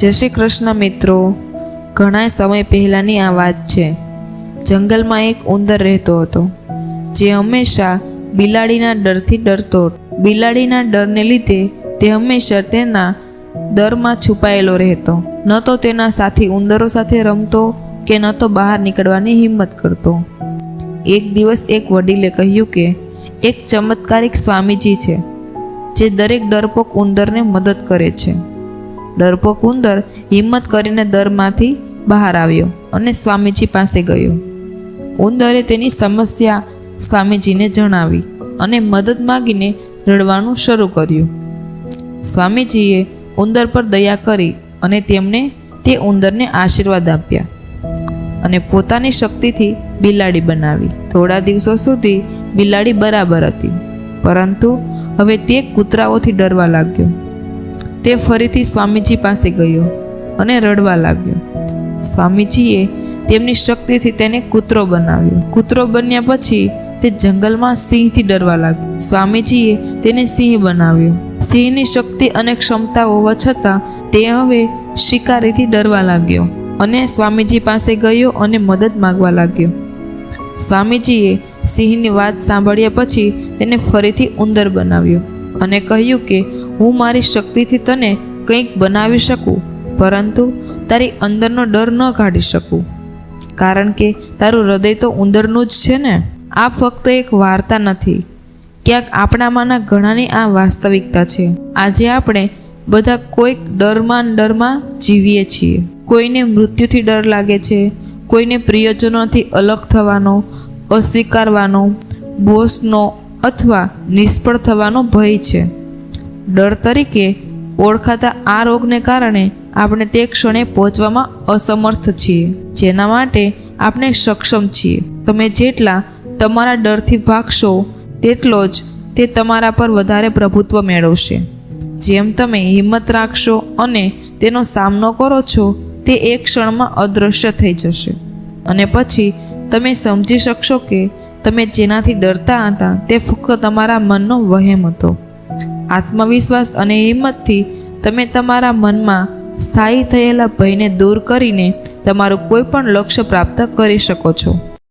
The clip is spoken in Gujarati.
જય શ્રી કૃષ્ણ મિત્રો. ઘણા સમય પહેલાંની આ વાત છે. જંગલમાં એક ઉંદર રહેતો હતો. જે હંમેશા બિલાડીના ડરથી ડરતો બિલાડીના ડરને લીધે તે હંમેશા તેના દરમાં છુપાયેલો રહેતો. ન તો તેના સાથી ઉંદરો સાથે રમતો કે ન તો બહાર નીકળવાની હિંમત કરતો. એક દિવસ એક વડીલે કહ્યું કે, એક ચમત્કારિક સ્વામીજી છે, જે દરેક ડરપોક ઉંદરને મદદ કરે છે. ડરપોક ઉંદર હિંમત કરીને દરમાંથી બહાર આવ્યો અને સ્વામીજી પાસે ગયો. ઉંદરે તેની સમસ્યા સ્વામીજીને જણાવી અને મદદ માગીને રડવાનું શરૂ કર્યું. સ્વામીજીએ ઉંદર પર દયા કરી અને તેમણે તે ઉંદરને આશીર્વાદ આપ્યા અને પોતાની શક્તિથી બિલાડી બનાવી. થોડા દિવસો સુધી બિલાડી બરાબર હતી, પરંતુ હવે તે કૂતરાઓથી ડરવા લાગ્યો. તે ફરીથી સ્વામીજી પાસે ગયો અને રડવા લાગ્યો. સ્વામીજીએ તેમની શક્તિથી તેને કૂતરો બનાવ્યો. કૂતરો બન્યા પછી તે જંગલમાં સિંહથી ડરવા લાગ્યો. સ્વામીજીએ તેને સિંહ બનાવ્યો. સિંહની શક્તિ અને ક્ષમતા હોવા છતાં તે હવે શિકારીથી ડરવા લાગ્યો અને સ્વામીજી પાસે ગયો અને મદદ માગવા લાગ્યો. સ્વામીજીએ સિંહની વાત સાંભળ્યા પછી તેને ફરીથી ઉંદર બનાવ્યો અને કહ્યું કે હું મારી શક્તિથી તને કંઈક બનાવી શકું, પરંતુ તારી અંદરનો ડર ન કાઢી શકું. કારણ કે તારું હૃદય તો ઉંદરનું જ છે ને? આ ફક્ત એક વાર્તા નથી. ક્યાંક આપણામાંના ઘણાની આ વાસ્તવિકતા છે. આજે આપણે બધા કોઈક ડરમાં ડરમાં જીવીએ છીએ. કોઈને મૃત્યુથી ડર લાગે છે, કોઈને પ્રિયજનોથી અલગ થવાનો, અસ્વીકારવાનો, બોસનો અથવા નિષ્ફળ થવાનો ભય છે. ડર તરીકે ઓળખાતા આ રોગને કારણે આપણે તે ક્ષણે પહોંચવામાં અસમર્થ છીએ. જેના માટે આપણે સક્ષમ છીએ. તમે જેટલા તમારા ડરથી ભાગશો, તેટલો જ તે તમારા પર વધારે પ્રભુત્વ મેળવશે. જેમ તમે હિંમત રાખશો અને તેનો સામનો કરો છો, તે એક ક્ષણમાં અદૃશ્ય થઈ જશે. અને પછી તમે સમજી શકશો કે તમે જેનાથી ડરતા હતા, તે ફક્ત તમારા મનનો વહેમ હતો. આત્મવિશ્વાસ અને હિંમતથી તમે તમારા મનમાં સ્થાયી થયેલા ભયને દૂર કરીને તમારું કોઈ પણ લક્ષ્ય પ્રાપ્ત કરી શકો છો.